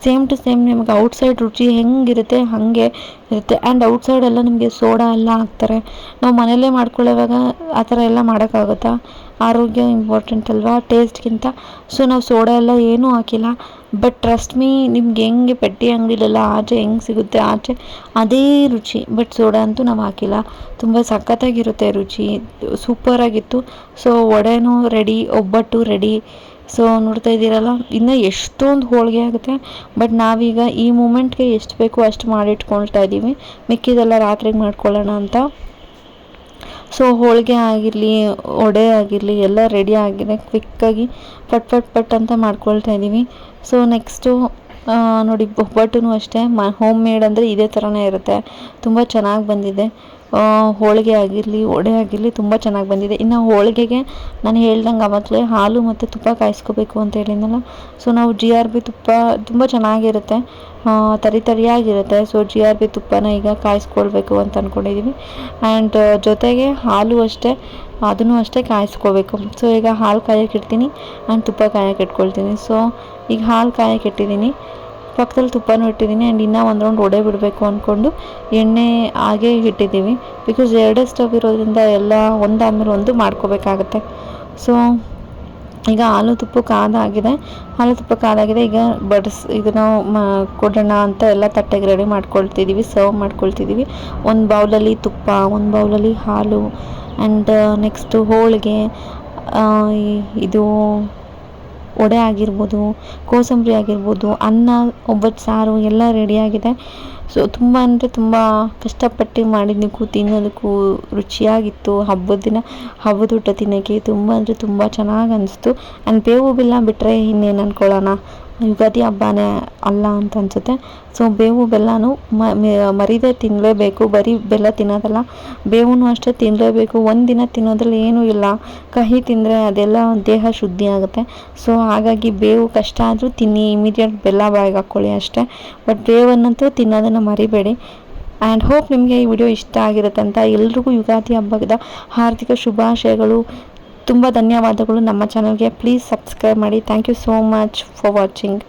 Speaker 1: ಸೇಮ್ ಟು ಸೇಮ್ ನಿಮಗೆ ಔಟ್ಸೈಡ್ ರುಚಿ ಹೆಂಗಿರುತ್ತೆ, ಹಾಗೆ ಇರುತ್ತೆ. ಆ್ಯಂಡ್ ಔಟ್ಸೈಡೆಲ್ಲ ನಿಮಗೆ ಸೋಡಾ ಎಲ್ಲ ಹಾಕ್ತಾರೆ. ನಾವು ಮನೆಯಲ್ಲೇ ಮಾಡ್ಕೊಳ್ಳೋವಾಗ ಆ ಥರ ಎಲ್ಲ ಮಾಡೋಕ್ಕಾಗುತ್ತಾ? ಆರೋಗ್ಯ ಇಂಪಾರ್ಟೆಂಟ್ ಅಲ್ವಾ? ಟೇಸ್ಟ್ಗಿಂತ ಸೊ ನಾವು ಸೋಡಾ ಎಲ್ಲ ಏನೂ ಹಾಕಿಲ್ಲ. ಬಟ್ ಟ್ರಸ್ಟ್ ಮೀ ನಿಮ್ಗೆ ಹೆಂಗೆ ಪೆಟ್ಟಿ ಅಂಗಡಿಲೆಲ್ಲ ಆಚೆ ಹೆಂಗೆ ಸಿಗುತ್ತೆ, ಆಚೆ ಅದೇ ರುಚಿ. ಬಟ್ ಸೋಡಾ ಅಂತೂ ನಾವು ಹಾಕಿಲ್ಲ. ತುಂಬ ಸಖತ್ತಾಗಿರುತ್ತೆ ರುಚಿ. ಸೂಪರಾಗಿತ್ತು ಸೊ ವಡೆನೂ ರೆಡಿ ಒಬ್ಬಟ್ಟು ರೆಡಿ ಸೊ ನೋಡ್ತಾ ಇದ್ದೀರಲ್ಲ, ಇನ್ನು ಎಷ್ಟೊಂದು ಹೋಳಿಗೆ ಆಗುತ್ತೆ. ಬಟ್ ನಾವೀಗ ಈ ಮೂಮೆಂಟ್ಗೆ ಎಷ್ಟು ಬೇಕು ಅಷ್ಟು ಮಾಡಿಟ್ಕೊಳ್ತಾ ಇದ್ದೀವಿ. ಮಿಕ್ಕಿದೆಲ್ಲ ರಾತ್ರಿಗೆ ಮಾಡ್ಕೊಳ್ಳೋಣ ಅಂತ. ಸೊ ಹೋಳಿಗೆ ಆಗಿರಲಿ, ವಡೆ ಆಗಿರಲಿ, ಎಲ್ಲ ರೆಡಿ ಆಗಿದೆ. ಕ್ವಿಕ್ಕಾಗಿ ಪಟ್ ಪಟ್ ಪಟ್ ಅಂತ ಮಾಡ್ಕೊಳ್ತಾ ಇದ್ದೀವಿ. ಸೊ ನೆಕ್ಸ್ಟು ನೋಡಿ ಒಬ್ಬಟ್ಟು ಅಷ್ಟೇ. ಮ ಹೋಮ್ ಮೇಡ್ ಅಂದರೆ ಇದೇ ಥರನೇ ಇರುತ್ತೆ. ತುಂಬ ಚೆನ್ನಾಗಿ ಬಂದಿದೆ. ಹೋಳಿಗೆ ಆಗಿರಲಿ, ವಡೆ ಆಗಿರಲಿ ತುಂಬ ಚೆನ್ನಾಗಿ ಬಂದಿದೆ. ಇನ್ನು ಹೋಳಿಗೆಗೆ ನಾನು ಹೇಳ್ದಂಗೆ ಆವಾಗಲೇ ಹಾಲು ಮತ್ತು ತುಪ್ಪ ಕಾಯಿಸ್ಕೋಬೇಕು ಅಂತ ಹೇಳಿದ್ನಲ್ಲ. ಸೊ ನಾವು ಜಿ ಆರ್ ಬಿ ತುಪ್ಪ ತುಂಬ ಚೆನ್ನಾಗಿರುತ್ತೆ. ತರಿ ತರಿಯಾಗಿರುತ್ತೆ. ಸೊ ಜಿ ಆರ್ ಬಿ ತುಪ್ಪನ ಈಗ ಕಾಯಿಸ್ಕೊಳ್ಬೇಕು ಅಂತ ಅಂದ್ಕೊಂಡಿದ್ದೀವಿ ಆ್ಯಂಡ್ ಜೊತೆಗೆ ಹಾಲು ಅಷ್ಟೇ, ಅದನ್ನು ಅಷ್ಟೇ ಕಾಯಿಸ್ಕೋಬೇಕು ಸೊ ಈಗ ಹಾಲು ಕಾಯಕ್ಕೆ ಇಡ್ತೀನಿ. ಆ್ಯಂಡ್ ತುಪ್ಪ ಕಾಯಕ್ಕೆ ಇಟ್ಕೊಳ್ತೀನಿ. ಸೊ ಈಗ ಹಾಲು ಕಾಯಕ್ಕೆ ಇಟ್ಟಿದ್ದೀನಿ. ಪಕ್ಕದಲ್ಲಿ ತುಪ್ಪನೂ ಇಟ್ಟಿದ್ದೀನಿ ಆ್ಯಂಡ್ ಇನ್ನೂ ಒಂದು ರೌಂಡ್ ಒಡೆ ಬಿಡಬೇಕು ಅಂದ್ಕೊಂಡು ಎಣ್ಣೆ ಹಾಗೆ ಇಟ್ಟಿದ್ದೀವಿ. ಬಿಕಾಸ್ ಎರಡೇ ಸ್ಟವ್ ಇರೋದ್ರಿಂದ ಎಲ್ಲ ಒಂದಾದ್ಮೇಲೆ ಒಂದು ಮಾಡ್ಕೋಬೇಕಾಗತ್ತೆ. ಸೊ ಈಗ ಹಾಲು ತುಪ್ಪ ಕಾದಾಗಿದೆ. ಹಾಲು ತುಪ್ಪ ಕಾದಾಗಿದೆ. ಈಗ ಬಡಿಸ್, ಇದನ್ನು ಕೊಡೋಣ ಅಂತ ಎಲ್ಲ ತಟ್ಟೆಗೆ ರೆಡಿ ಮಾಡ್ಕೊಳ್ತಿದ್ದೀವಿ ಸರ್ವ್ ಮಾಡ್ಕೊಳ್ತಿದ್ದೀವಿ. ಒಂದು ಬೌಲಲ್ಲಿ ತುಪ್ಪ, ಒಂದು ಬೌಲಲ್ಲಿ ಹಾಲು ಆ್ಯಂಡ್ ನೆಕ್ಸ್ಟು ಹೋಳಿಗೆ ಇದು ವಡೆ ಆಗಿರ್ಬೋದು, ಕೋಸಂಬರಿ ಆಗಿರ್ಬೋದು, ಅನ್ನ, ಒಬ್ಬಟ್ಟು, ಸಾರು ಎಲ್ಲ ರೆಡಿಯಾಗಿದೆ ಸೊ ತುಂಬ ಅಂದರೆ ತುಂಬ ಕಷ್ಟಪಟ್ಟು ಮಾಡಿದ್ದಕ್ಕೂ ತಿನ್ನೋದಕ್ಕೂ ರುಚಿಯಾಗಿತ್ತು. ಹಬ್ಬದ ದಿನ, ಹಬ್ಬದ ಊಟ ತಿನ್ನೋಕ್ಕೆ ತುಂಬ ಅಂದರೆ ತುಂಬ ಚೆನ್ನಾಗಿ ಅನಿಸ್ತು. ಆ್ಯಂಡ್ ಬೇವು ಬೆಲ್ಲ ಬಿಟ್ಟರೆ ಇನ್ನೇನು ಅಂದ್ಕೊಳ್ಳೋಣ ಯುಗಾದಿ ಹಬ್ಬನೇ ಅಲ್ಲ ಅಂತ ಅನಿಸುತ್ತೆ. ಸೊ ಬೇವು ಬೆಲ್ಲನೂ ಮರಿದೇ ತಿನ್ನಲೇಬೇಕು ಬರೀ ಬೆಲ್ಲ ತಿನ್ನೋದಲ್ಲ ಬೇವು ಅಷ್ಟೇ ತಿನ್ನಲೇಬೇಕು ಒಂದಿನ ದಿನ ತಿನ್ನೋದ್ರಲ್ಲಿ ಏನೂ ಇಲ್ಲ. ಕಹಿ ತಿಂದರೆ ಅದೆಲ್ಲ ದೇಹ ಶುದ್ಧಿ ಆಗುತ್ತೆ. ಸೊ ಹಾಗಾಗಿ ಬೇವು ಕಷ್ಟ ಆದರೂ ತಿನ್ನಿ ಇಮಿಡಿಯೇಟ್ ಬೆಲ್ಲ ಬಾಯಿಗೆ ಹಾಕ್ಕೊಳ್ಳಿ ಅಷ್ಟೇ. ಬಟ್ ಬೇವನ್ನಂತೂ ತಿನ್ನೋದನ್ನು ಮರಿಬೇಡಿ. ಆ್ಯಂಡ್ ಹೋಪ್ ನಿಮಗೆ ಈ ವಿಡಿಯೋ ಇಷ್ಟ ಆಗಿರುತ್ತೆ ಅಂತ ಎಲ್ರಿಗೂ ಯುಗಾದಿ ಹಬ್ಬದ ಹಾರ್ದಿಕ ಶುಭಾಶಯಗಳು. ತುಂಬ ಧನ್ಯವಾದಗಳು ನಮ್ಮ ಚಾನಲ್ಗೆ ಪ್ಲೀಸ್ ಸಬ್ಸ್ಕ್ರೈಬ್ ಮಾಡಿ. Thank you so much for watching